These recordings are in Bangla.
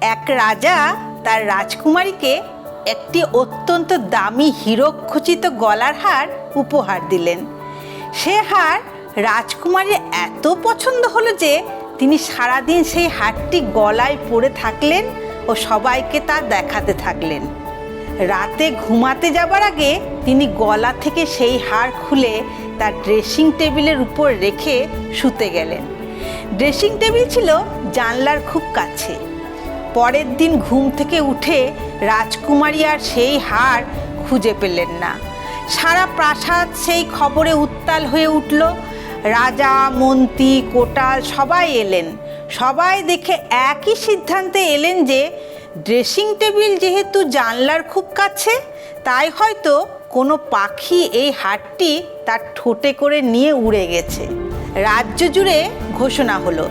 এক রাজা তার রাজকুমারীকে একটি অত্যন্ত দামি হীরকখচিত গলার হার উপহার দিলেন। সে হার রাজকুমারীর এত পছন্দ হলো যে তিনি সারাদিন সেই হারটি গলায় পরে থাকলেন ও সবাইকে তা দেখাতে থাকলেন। রাতে ঘুমাতে যাবার আগে তিনি গলা থেকে সেই হার খুলে তার ড্রেসিং টেবিলের উপর রেখে শুতে গেলেন। ড্রেসিং টেবিল ছিল জানলার খুব কাছে। পরের দিন ঘুম থেকে উঠে রাজকুমারী আর সেই হার খুঁজে পেলেন না। সারা প্রাসাদ সেই খবরে উত্তাল হয়ে উঠল। রাজা, মন্ত্রী, কোটাল সবাই এলেন। সবাই দেখে একই সিদ্ধান্তে এলেন যে ড্রেসিং টেবিল যেহেতু জানলার খুব কাছে, তাই হয়তো কোনো পাখি এই হারটি তার ঠোঁটে করে নিয়ে উড়ে গেছে। রাজ্য জুড়ে ঘোষণা হলো,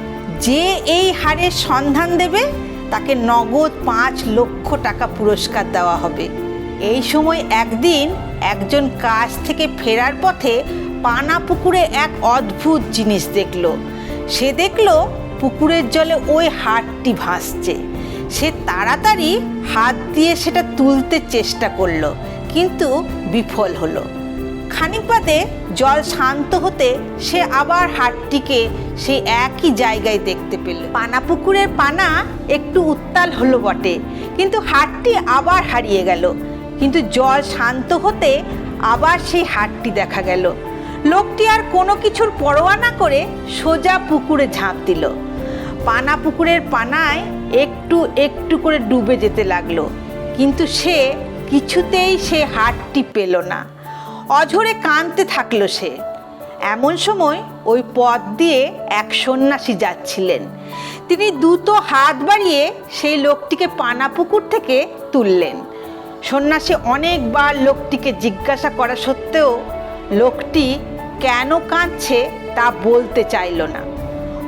যে এই হারের সন্ধান দেবে তাকে নগদ পাঁচ লক্ষ টাকা পুরস্কার দেওয়া হবে। এই সময় একদিন একজন কাজ থেকে ফেরার পথে পানা পুকুরে এক অদ্ভুত জিনিস দেখল। সে দেখল পুকুরের জলে ওই হাড়টি ভাসছে। সে তাড়াতাড়ি হাত দিয়ে সেটা তুলতে চেষ্টা করল, কিন্তু বিফল হলো। খানিক বাদে জল শান্ত হতে সে আবার হাটটিকে সে একই জায়গায় দেখতে পেল। পানা পুকুরের পানা একটু উত্তাল হলো বটে, কিন্তু হাটটি আবার হারিয়ে গেল। কিন্তু জল শান্ত হতে আবার সেই হাটটি দেখা গেল। লোকটি আর কোনো কিছুর পরোয়া না করে সোজা পুকুরে ঝাঁপ দিল। পানা পুকুরের পানায় একটু একটু করে ডুবে যেতে লাগল, কিন্তু সে কিছুতেই সে হাটটি পেল না। অঝরে কাঁদতে থাকল সে। এমন সময় ওই পথ দিয়ে এক সন্ন্যাসী যাচ্ছিলেন। তিনি দ্রুত হাত বাড়িয়ে সেই লোকটিকে পানা পুকুর থেকে তুললেন। সন্ন্যাসী অনেকবার লোকটিকে জিজ্ঞাসা করা সত্ত্বেও লোকটি কেন কাঁদছে তা বলতে চাইল না।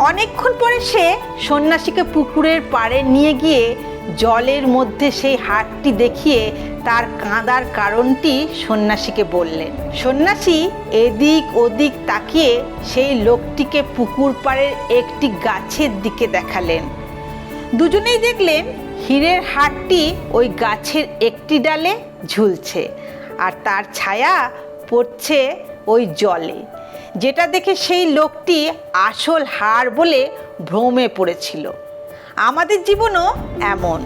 অনেকক্ষণ পরে সে সন্ন্যাসীকে পুকুরের পাড়ে নিয়ে গিয়ে জলের মধ্যে সেই হাটটি দেখিয়ে তার কাঁদার কারণটি সন্ন্যাসীকে বললেন। সন্ন্যাসী এদিক ওদিক তাকিয়ে সেই লোকটিকে পুকুর পাড়ের একটি গাছের দিকে দেখালেন। দুজনেই দেখলেন হীরের হাটটি ওই গাছের একটি ডালে ঝুলছে আর তার ছায়া পড়ছে ওই জলে, যেটা দেখে সেই লোকটি আসল হার বলে ভ্রমে পড়েছিল। আমাদের জীবনও এমন।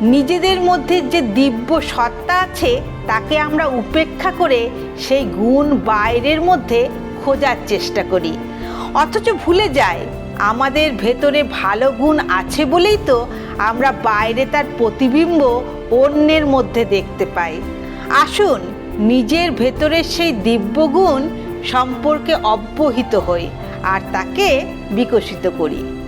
নিজেদের মধ্যে যে দিব্য সত্তা আছে, তাকে আমরা উপেক্ষা করে সেই গুণ বাইরের মধ্যে খোঁজার চেষ্টা করি। অথচ ভুলে যায়, আমাদের ভেতরে ভালো গুণ আছে বলেই তো আমরা বাইরে তার প্রতিবিম্ব অন্যের মধ্যে দেখতে পাই। আসুন, নিজের ভেতরের সেই দিব্য গুণ সম্পর্কে অব্যহিত হই আর তাকে বিকশিত করি।